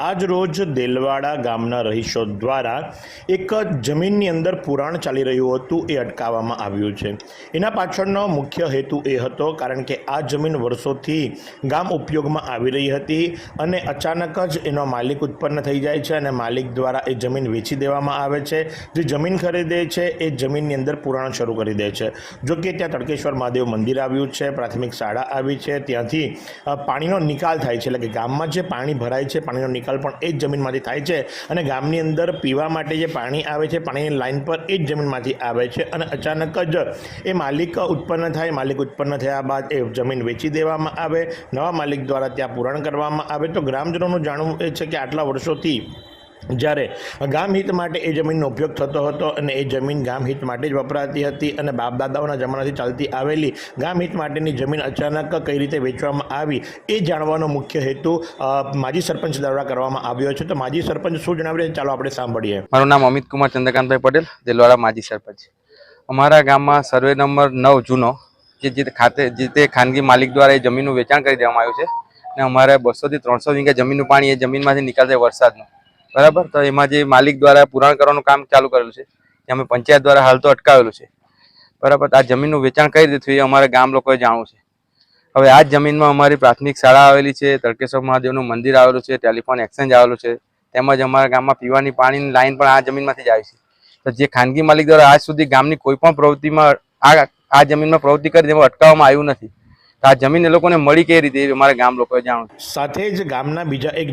આજ રોજ દેલવાડા ગામના રહીશો દ્વારા એક જમીનની અંદર પુરાણ ચાલી રહ્યું હતું, એ અટકાવવામાં આવ્યું છે. એના પાછળનો મુખ્ય હેતુ એ હતો, કારણ કે આ જમીન વર્ષોથી ગામ ઉપયોગમાં આવી રહી હતી અને અચાનક જ એનો માલિક ઉત્પન્ન થઈ જાય છે અને માલિક દ્વારા એ જમીન વેચી દેવામાં આવે છે. જે જમીન ખરીદે છે, એ જમીનની અંદર પુરાણ શરૂ કરી દે છે. જો કે ત્યાં તડકેશ્વર મહાદેવ મંદિર આવ્યું છે, પ્રાથમિક શાળા આવી છે, ત્યાંથી પાણીનો નિકાલ થાય છે. એટલે કે ગામમાં જે પાણી ભરાય છે, પાણીનો નિકાલ પણ એ જ જમીનમાંથી થાય છે અને ગામની અંદર પીવા માટે જે પાણી આવે છે, પાણીની લાઇન પર એ જ જમીનમાંથી આવે છે અને અચાનક જ એ માલિક ઉત્પન્ન થાય, માલિક ઉત્પન્ન થયા બાદ એ જમીન વેચી દેવામાં આવે, નવા માલિક દ્વારા ત્યાં પૂરણ કરવામાં આવે. તો ગ્રામજનોનું જાણવું એ છે કે આટલા વર્ષોથી જ્યારે ગામ હિત માટે એ જમીનનો ઉપયોગ થતો હતો અને એ જમીન ગામ હિત માટે જ વપરાતી હતી અને બાપ દાદાઓના જમાનાથી ચાલતી આવેલી ગામ હિત માટેની જમીન અચાનક કઈ રીતે વેચવામાં આવી એ જાણવાનો મુખ્ય હેતુ માજી સરપંચ દ્વારા કરવામાં આવ્યો છે. તો માજી સરપંચ શું જણાવી રહ્યા ચાલો આપણે સાંભળીએ. મારું નામ અમિત કુમાર ચંદ્રકાંતભાઈ પટેલ, દેલવાડા માજી સરપંચ. અમારા ગામમાં સર્વે નંબર નવ જૂનો, જે જે ખાતે, જે તે ખાનગી માલિક દ્વારા એ જમીનનું વેચાણ કરી દેવામાં આવ્યું છે. અને અમારે બસોથી ત્રણસો વીઘા જમીનનું પાણી એ જમીનમાંથી નીકળશે વરસાદનું. બરાબર? તો એમાં જે માલિક દ્વારા પુરાણ કરવાનું કામ ચાલુ કરેલું છે જે અમે પંચાયત દ્વારા હાલ તો અટકાવેલું છે. બરાબર? આ જમીનનું વેચાણ કઈ રીતે થયું એ અમારે ગામ લોકોએ જાણવું છે. હવે આ જ જમીનમાં અમારી પ્રાથમિક શાળા આવેલી છે તડકેશ્વર મહાદેવનું મંદિર આવેલું છે, ટેલિફોન એક્સચેન્જ આવેલું છે, તેમજ અમારા ગામમાં પીવાની પાણીની લાઈન પણ આ જમીનમાંથી જ આવી છે. તો જે ખાનગી માલિક દ્વારા આજ સુધી ગામની કોઈ પણ પ્રવૃત્તિમાં આ આ જમીનમાં પ્રવૃત્તિ કરી તેમાં અટકાવવામાં આવ્યું નથી. તો આ જમીન એ લોકોને મળી કઈ રીતે અમારા ગામ લોકોએ જાણવું સાથે જ ગામના બીજા એક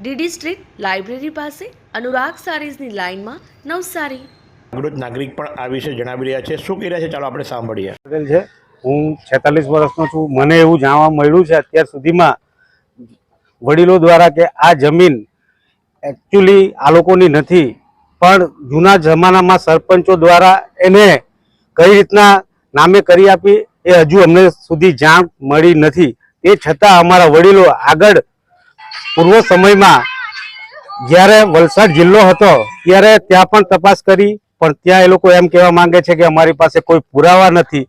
DD street library પાસે અનુરાગ સારીઝની લાઇનમાં નવસારી. જાગૃત નાગરિક પણ આ વિશે જણાવી રહ્યા છે. શું કહી રહ્યા છે? ચાલો આપણે સાંભળીએ. પટેલ છે. હું છેતાલીસ વર્ષનો છું. મને એવું જાણવા મળ્યું છે અત્યાર સુધીમાં વડીલો દ્વારા કે આ જમીન એકચ્યુઅલી આ લોકોની નથી પણ જૂના જમાનામાં સરપંચો દ્વારા એને કઈ રીતના નામે કરી આપી એ હજુ અમને સુધી જાણ મળી નથી. એ છતાં અમારા વડીલો આગળ પૂર્વ સમયમાં જ્યારે વલસાડ જિલ્લો હતો, ત્યારે ત્યાં પણ તપાસ કરી, પણ ત્યાં એ લોકો એમ કહેવા માંગે છે કે અમારી પાસે કોઈ પુરાવા નથી.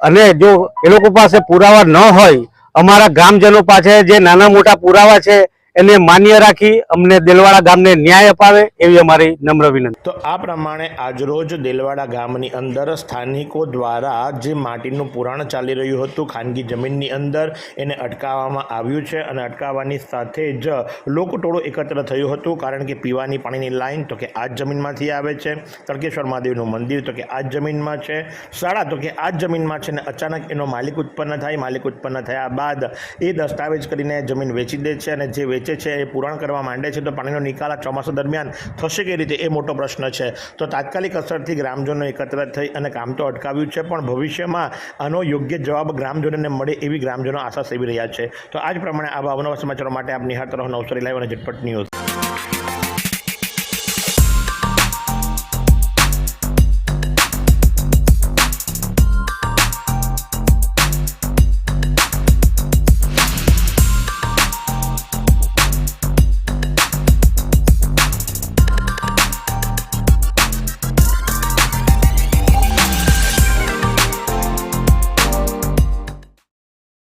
અને જો એ લોકો પાસે પુરાવા ન હોય, અમારા ગામજનો પાસે જે નાના મોટા પુરાવા છે એને માન્ય રાખી અમને દેલવાડા ગામને ન્યાય અપાવે એવી અમારી નમ્ર વિનંતી. તો આ પ્રમાણે આજરોજ દેલવાડા ગામની અંદર સ્થાનિકો દ્વારા જે માટીનું પુરાણ ચાલી રહ્યું હતું, ખાનગી જમીનની અંદર એને અટકાવવામાં આવ્યું છે અને અટકાવવાની સાથે જ લોકટોળો એકત્ર થયું હતું, કારણ કે પીવાની પાણીની લાઈન તો કે આ જ જમીનમાંથી આવે છે. તળકેશ્વર મહાદેવનું મંદિર તો કે આ જ જમીનમાં છે. શાળા તો કે આ જ જમીનમાં છે અને અચાનક એનો માલિક ઉત્પન્ન થાય, માલિક ઉત્પન્ન થયા બાદ એ દસ્તાવેજ કરીને જમીન વેચી દે છે અને જે વેચે છે એ પૂરણ કરવા માંડે છે, તો પાણીનો નિકાલ આ ચોમાસા દરમિયાન થશે કે રીતે એ મોટો પ્રશ્ન છે. તો તાત્કાલિક અસરથી ગ્રામજનો એકત્ર થઈ અને કામ તો અટકાવ્યું છે, પણ ભવિષ્યમાં આનો યોગ્ય જવાબ ગ્રામજનોને મળે એવી ગ્રામજનો આશા સેવી રહ્યા છે. તો આ જ પ્રમાણે આવા અવનવા સમાચારો માટે આપ નિહાળતા તરફ નવસરી લાઈવ અને ઝટપટ ન્યૂઝ.